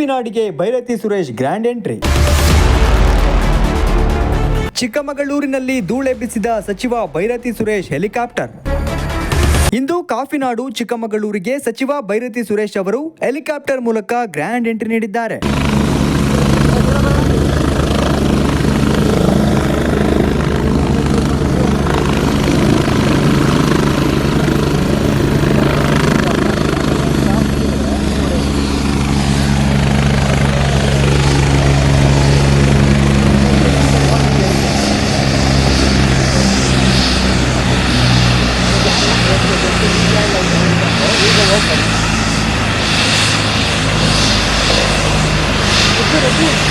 ಕಾಫಿನಾಡಿಗೆ Byrathi Suresh grand entry ಚಿಕ್ಕಮಗಳೂರಿನಲ್ಲಿ ಧೂಳೆಬ್ಬಿಸಿದ ಸಚಿವ ಭೈರತಿ ಸುರೇಶ್ ಹೆಲಿಕಾಪ್ಟರ್. ಇಂದು ಕಾಫಿನಾಡು ಚಿಕ್ಕಮಗಳೂರಿಗೆ ಸಚಿವ ಭೈರತಿ ಸುರೇಶ್ ಅವರು ಹೆಲಿಕಾಪ್ಟರ್ ಮೂಲಕ ಗ್ರ್ಯಾಂಡ್ ಎಂಟ್ರಿ ನೀಡಿದ್ದಾರೆ. 그릇이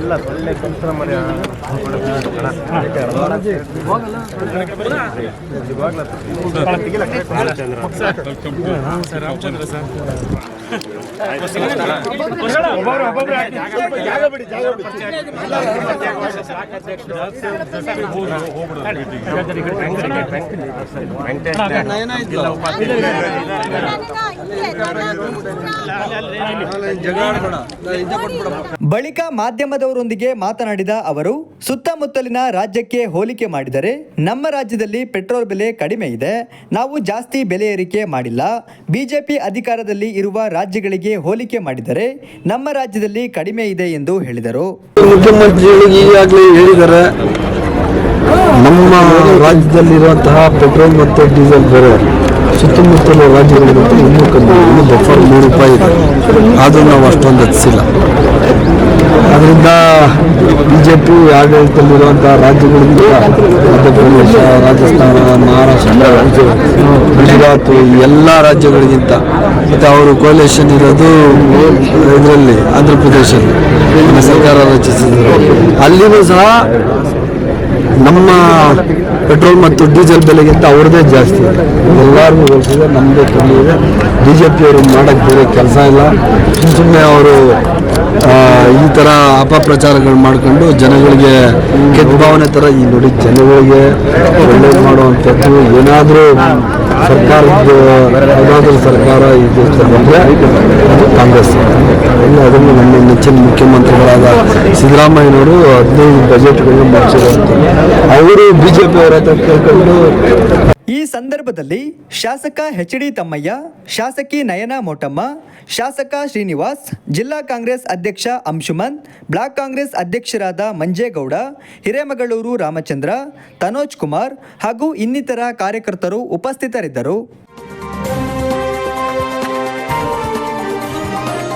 ಎಲ್ಲ ಒಳ್ಳೆ ರಾಮಚಂದ್ರ ಮರಿ ಬಳಿಕ ಮಾಧ್ಯಮದವರೊಂದಿಗೆ ಮಾತನಾಡಿದ ಅವರು, ಸುತ್ತಮುತ್ತಲಿನ ರಾಜ್ಯಕ್ಕೆ ಹೋಲಿಕೆ ಮಾಡಿದರೆ ನಮ್ಮ ರಾಜ್ಯದಲ್ಲಿ ಪೆಟ್ರೋಲ್ ಬೆಲೆ ಕಡಿಮೆ ಇದೆ. ನಾವು ಜಾಸ್ತಿ ಬೆಲೆ ಏರಿಕೆ ಮಾಡಿಲ್ಲ. ಬಿಜೆಪಿ ಅಧಿಕಾರದಲ್ಲಿ ಇರುವ ರಾಜ್ಯಗಳಿಗೆ ಹೋಲಿಕೆ ಮಾಡಿದರೆ ನಮ್ಮ ರಾಜ್ಯದಲ್ಲಿ ಕಡಿಮೆ ಇದೆ ಎಂದು ಹೇಳಿದರು. ಮುಖ್ಯಮಂತ್ರಿಗಳಿಗೆ ಈಗಾಗಲೇ ಹೇಳಿದ್ದಾರೆ ನಮ್ಮ ರಾಜ್ಯದಲ್ಲಿರುವಂತಹ ಪೆಟ್ರೋಲ್ ಮತ್ತು ಡೀಸೆಲ್ ಬೆಲೆ ಸುತ್ತಮುತ್ತಲ ರಾಜ್ಯಗಳಿಗಿಂತ ಇನ್ನೂ ಕಮ್ಮಿ ಇನ್ನೂ ಬಫರ್ ಮೂರು ರೂಪಾಯಿ ಇದೆ. ಆದರೂ ನಾವು ಅಷ್ಟೊಂದು ಹಚ್ಚಿಲ್ಲ ಅದರಿಂದ ಬಿ ಜೆ ಪಿ ಆಡಳಿತದಲ್ಲಿರುವಂತಹ ರಾಜ್ಯಗಳಿಂದ ಮಧ್ಯಪ್ರದೇಶ ರಾಜಸ್ಥಾನ, ಮಹಾರಾಷ್ಟ್ರ ಗುಜರಾತ್ ಎಲ್ಲ ರಾಜ್ಯಗಳಿಗಿಂತ. ಮತ್ತು ಅವರು ಕೋಲೇಷನ್ ಇರೋದು ಇದರಲ್ಲಿ, ಆಂಧ್ರ ಪ್ರದೇಶದಲ್ಲಿ ನಮ್ಮ ಸರ್ಕಾರ ರಚಿಸಿದ್ರು. ಅಲ್ಲಿನೂ ಸಹ ನಮ್ಮ ಪೆಟ್ರೋಲ್ ಮತ್ತು ಡೀಸೆಲ್ ಬೆಲೆಗಿಂತ ಅವ್ರದ್ದೇ ಜಾಸ್ತಿ. ಇದೆ ಎಲ್ಲರಿಗೂ ಹೋಲಿಸಿದೆ ನಮ್ಮದೇ ಕಮ್ಮಿ ಇದೆ. ಬಿ ಜೆ ಪಿಯವರು ಮಾಡೋಕ್ಕೆ ಬೇರೆ ಕೆಲಸ ಇಲ್ಲ. ಸುಮ್ಮ ಸುಮ್ಮನೆ ಅವರು ಈ ಥರ ಅಪಪ್ರಚಾರಗಳು ಮಾಡ್ಕೊಂಡು ಜನಗಳಿಗೆ ಕೆಟ್ಟ ಭಾವನೆ ಥರ ಈ ನೋಡಿ ಜನಗಳಿಗೆ ಒಳ್ಳೇದು ಮಾಡುವಂಥದ್ದು. ಏನಾದರೂ ಸರ್ಕಾರದ್ದು ಯಾವುದಾದ್ರೂ ಸರ್ಕಾರ ಇದು ಬಂದರೆ ಕಾಂಗ್ರೆಸ್. ಇನ್ನು ಅದನ್ನು ನಮ್ಮ ನೆಚ್ಚಿನ ಮುಖ್ಯಮಂತ್ರಿಗಳಾದ ಸಿದ್ದರಾಮಯ್ಯನವರು ಹದಿನೈದು ಬಜೆಟ್ಗಳನ್ನು ಮಾಡಿಸಿರುವಂಥದ್ದು. ಅವರು ಬಿ ಜೆ ಪಿ ಅವರ ಹತ್ರ ಕೇಳ್ಕೊಂಡು ಈ ಸಂದರ್ಭದಲ್ಲಿ ಶಾಸಕ ಎಚ್ ಡಿ ತಮ್ಮಯ್ಯ, ಶಾಸಕಿ ನಯನ ಮೋಟಮ್ಮ, ಶಾಸಕ ಶ್ರೀನಿವಾಸ್, ಜಿಲ್ಲಾ ಕಾಂಗ್ರೆಸ್ ಅಧ್ಯಕ್ಷ ಅಂಶುಮನ್, ಬ್ಲಾಕ್ ಕಾಂಗ್ರೆಸ್ ಅಧ್ಯಕ್ಷರಾದ ಮಂಜೇಗೌಡ, ಹಿರೇಮಗಳೂರು ರಾಮಚಂದ್ರ, ತನೋಜ್ ಕುಮಾರ್ ಹಾಗೂ ಇನ್ನಿತರ ಕಾರ್ಯಕರ್ತರು ಉಪಸ್ಥಿತರಿದ್ದರು.